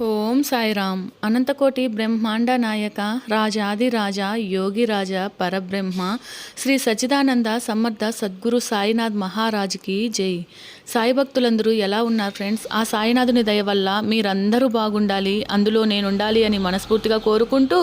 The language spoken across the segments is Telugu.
ఓం సాయిరామ్. అనంతకోటి బ్రహ్మాండ నాయక రాజాదిరాజ యోగిరాజ పరబ్రహ్మ శ్రీ సచిదానంద సమర్థ సద్గురు సాయినాథ్ మహారాజ్కి జై. సాయి భక్తులందరూ ఎలా ఉన్నారు ఫ్రెండ్స్? ఆ సాయినాథుని దయ వల్ల మీరందరూ బాగుండాలి అందులో నేను ఉండాలి అని మనస్ఫూర్తిగా కోరుకుంటూ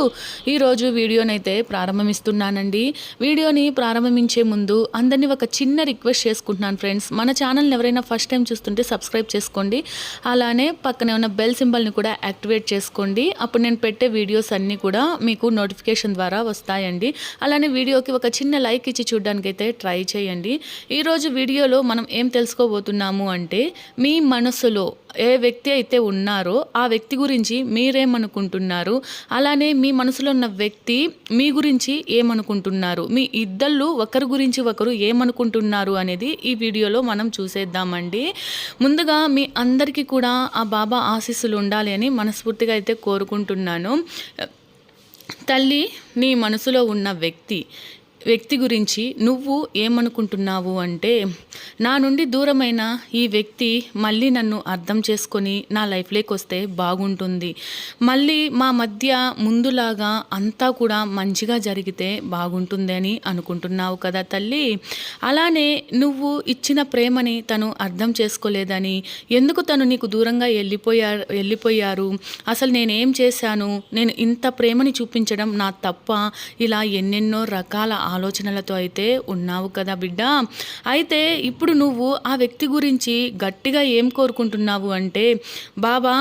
ఈరోజు వీడియోనైతే ప్రారంభమిస్తున్నానండి. వీడియోని ప్రారంభించే ముందు అందరినీ ఒక చిన్న రిక్వెస్ట్ చేసుకుంటున్నాను ఫ్రెండ్స్. మన ఛానల్ని ఎవరైనా ఫస్ట్ టైం చూస్తుంటే సబ్స్క్రైబ్ చేసుకోండి. అలానే పక్కనే ఉన్న బెల్ సింబల్ని కూడా యాక్టివేట్ చేసుకోండి. అప్పుడు నేను పెట్టే వీడియోస్ అన్నీ కూడా మీకు నోటిఫికేషన్ ద్వారా వస్తాయండి. అలానే వీడియోకి ఒక చిన్న లైక్ ఇచ్చి చూడడానికైతే ట్రై చేయండి. ఈరోజు వీడియోలో మనం ఏం తెలుసుకోబోతున్నాము అంటే మీ మనసులో ఏ వ్యక్తి అయితే ఉన్నారో ఆ వ్యక్తి గురించి మీరేమనుకుంటున్నారు? అలానే మీ మనసులో ఉన్న వ్యక్తి మీ గురించి ఏమనుకుంటున్నారు? మీ ఇద్దళ్ళు ఒకరి గురించి ఒకరు ఏమనుకుంటున్నారు అనేది ఈ వీడియోలో మనం చూసేద్దామండి. ముందుగా మీ అందరికీ కూడా ఆ బాబా ఆశీస్సులు ఉండాలి అని మనస్ఫూర్తిగా అయితే కోరుకుంటున్నాను. తల్లి నీ మనసులో ఉన్న వ్యక్తి వ్యక్తి గురించి నువ్వు ఏమనుకుంటున్నావు అంటే నా నుండి దూరమైన ఈ వ్యక్తి మళ్ళీ నన్ను అర్థం చేసుకొని నా లైఫ్లోకి వస్తే బాగుంటుంది. మళ్ళీ మా మధ్య ముందులాగా అంతా కూడా మంచిగా జరిగితే బాగుంటుంది అని అనుకుంటున్నావు కదా తల్లి. అలానే నువ్వు ఇచ్చిన ప్రేమని తను అర్థం చేసుకోలేదని ఎందుకు తను నీకు దూరంగా వెళ్ళిపోయారు వెళ్ళిపోయారు? అసలు నేనేం చేశాను? నేను ఇంత ప్రేమని చూపించడం నా తప్ప ఇలా ఎన్నెన్నో రకాల ఆలోచనలతో అయితే ఉన్నావు కదా బిడ్డ. అయితే ఇప్పుడు నువ్వు ఆ వ్యక్తి గురించి గట్టిగా ఏం కోరుకుంటున్నావు అంటే బాబా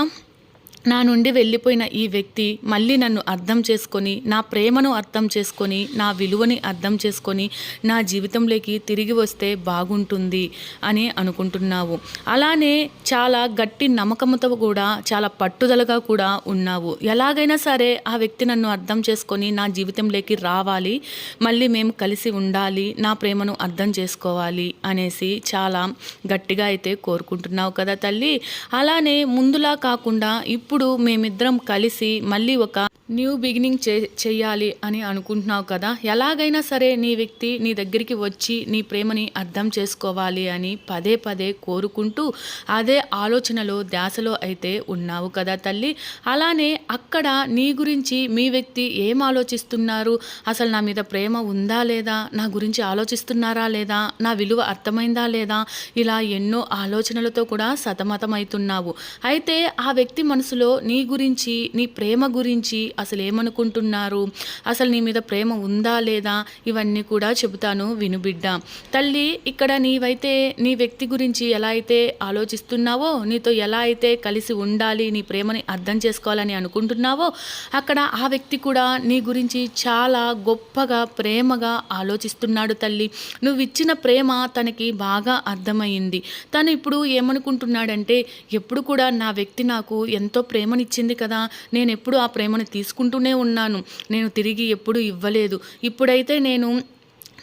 నా నుండి వెళ్ళిపోయిన ఈ వ్యక్తి మళ్ళీ నన్ను అర్థం చేసుకొని నా ప్రేమను అర్థం చేసుకొని నా విలువని అర్థం చేసుకొని నా జీవితంలోకి తిరిగి వస్తే బాగుంటుంది అని అనుకుంటున్నావు. అలానే చాలా గట్టి నమ్మకంతో కూడా చాలా పట్టుదలగా కూడా ఉన్నావు. ఎలాగైనా సరే ఆ వ్యక్తి నన్ను అర్థం చేసుకొని నా జీవితంలోకి రావాలి. మళ్ళీ మేము కలిసి ఉండాలి. నా ప్రేమను అర్థం చేసుకోవాలి అనేసి చాలా గట్టిగా అయితే కోరుకుంటున్నావు కదా తల్లి. అలానే ముందులా కాకుండా ఇప్పుడు మేమిద్దరం కలిసి మళ్ళీ ఒక న్యూ బిగినింగ్ చే చెయ్యాలి అని అనుకుంటున్నావు కదా. ఎలాగైనా సరే నీ వ్యక్తి నీ దగ్గరికి వచ్చి నీ ప్రేమని అర్థం చేసుకోవాలి అని పదే పదే కోరుకుంటూ అదే ఆలోచనలో ధ్యాసలో అయితే ఉన్నావు కదా తల్లి. అలానే అక్కడ నీ గురించి మీ వ్యక్తి ఏం ఆలోచిస్తున్నారు? అసలు నా మీద ప్రేమ ఉందా లేదా? నా గురించి ఆలోచిస్తున్నారా లేదా? నా విలువ అర్థమైందా లేదా? ఇలా ఎన్నో ఆలోచనలతో కూడా సతమతమవుతున్నావు. అయితే ఆ వ్యక్తి మనసులో నీ గురించి నీ ప్రేమ గురించి అసలు ఏమనుకుంటున్నారు అసలు నీ మీద ప్రేమ ఉందా లేదా? ఇవన్నీ కూడా చెబుతాను వినుబిడ్డ తల్లి ఇక్కడ నీవైతే నీ వ్యక్తి గురించి ఎలా అయితే ఆలోచిస్తున్నావో నీతో ఎలా అయితే కలిసి ఉండాలి నీ ప్రేమని అర్థం చేసుకోవాలని అనుకుంటున్నావో అక్కడ ఆ వ్యక్తి కూడా నీ గురించి చాలా గొప్పగా ప్రేమగా ఆలోచిస్తున్నాడు తల్లి. నువ్వు ఇచ్చిన ప్రేమ తనకి బాగా అర్థమైంది తను ఇప్పుడు ఏమనుకుంటున్నాడంటే ఎప్పుడు కూడా నా వ్యక్తి నాకు ఎంతో ప్రేమనిచ్చింది కదా నేను ఎప్పుడు ఆ ప్రేమను తీసుకు తీసుకుంటూనే ఉన్నాను. నేను తిరిగి ఎప్పుడు ఇవ్వలేదు. ఇప్పుడైతే నేను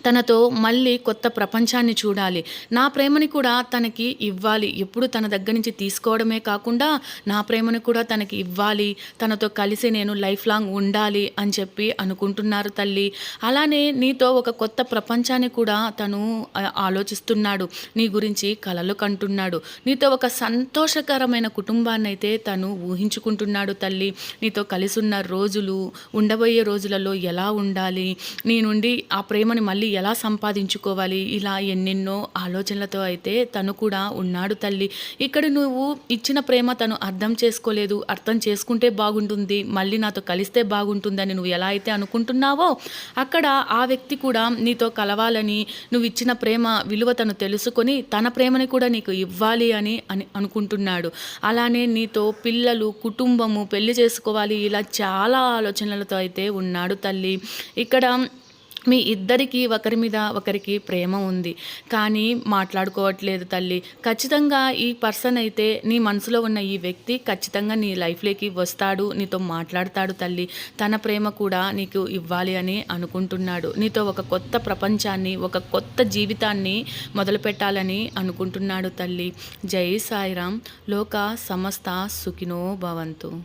తనతో మళ్ళీ కొత్త ప్రపంచాన్ని చూడాలి. నా ప్రేమని కూడా తనకి ఇవ్వాలి. ఎప్పుడు తన దగ్గర నుంచి తీసుకోవడమే కాకుండా నా ప్రేమని కూడా తనకి ఇవ్వాలి. తనతో కలిసి నేను లైఫ్ లాంగ్ ఉండాలి అని చెప్పి అనుకుంటున్నారు తల్లి. అలానే నీతో ఒక కొత్త ప్రపంచాన్ని కూడా తను ఆలోచిస్తున్నాడు. నీ గురించి కలలు కంటున్నాడు. నీతో ఒక సంతోషకరమైన కుటుంబాన్ని అయితే తను ఊహించుకుంటున్నాడు తల్లి. నీతో కలిసి ఉన్న రోజులు ఉండబోయే రోజులలో ఎలా ఉండాలి? నీ నుండి ఆ ప్రేమని మళ్ళీ ఎలా సంపాదించుకోవాలి? ఇలా ఎన్నెన్నో ఆలోచనలతో అయితే తను కూడా ఉన్నాడు తల్లి. ఇక్కడ నువ్వు ఇచ్చిన ప్రేమ తను అర్థం చేసుకోలేదు. అర్థం చేసుకుంటే బాగుంటుంది. మళ్ళీ నాతో కలిస్తే బాగుంటుందని నువ్వు ఎలా అయితే అనుకుంటున్నావో అక్కడ ఆ వ్యక్తి కూడా నీతో కలవాలని నువ్వు ఇచ్చిన ప్రేమ విలువ తను తెలుసుకొని తన ప్రేమని కూడా నీకు ఇవ్వాలి అని అని అనుకుంటున్నాడు. అలానే నీతో పిల్లలు కుటుంబము పెళ్ళి చేసుకోవాలి ఇలా చాలా ఆలోచనలతో అయితే ఉన్నాడు తల్లి. ఇక్కడ మీ ఇద్దరికి ఒకరి మీద ఒకరికి ప్రేమ ఉంది. కానీ మాట్లాడుకోవట్లేదు తల్లి. ఖచ్చితంగా ఈ పర్సన్ అయితే నీ మనసులో ఉన్న ఈ వ్యక్తి ఖచ్చితంగా నీ లైఫ్లోకి వస్తాడు నీతో మాట్లాడతాడు తల్లి. తన ప్రేమ కూడా నీకు ఇవ్వాలి అని అనుకుంటున్నాడు. నీతో ఒక కొత్త ప్రపంచాన్ని ఒక కొత్త జీవితాన్ని మొదలుపెట్టాలని అనుకుంటున్నాడు తల్లి. జై సాయిరామ్. లోక సమస్త సుఖినో భవంతు.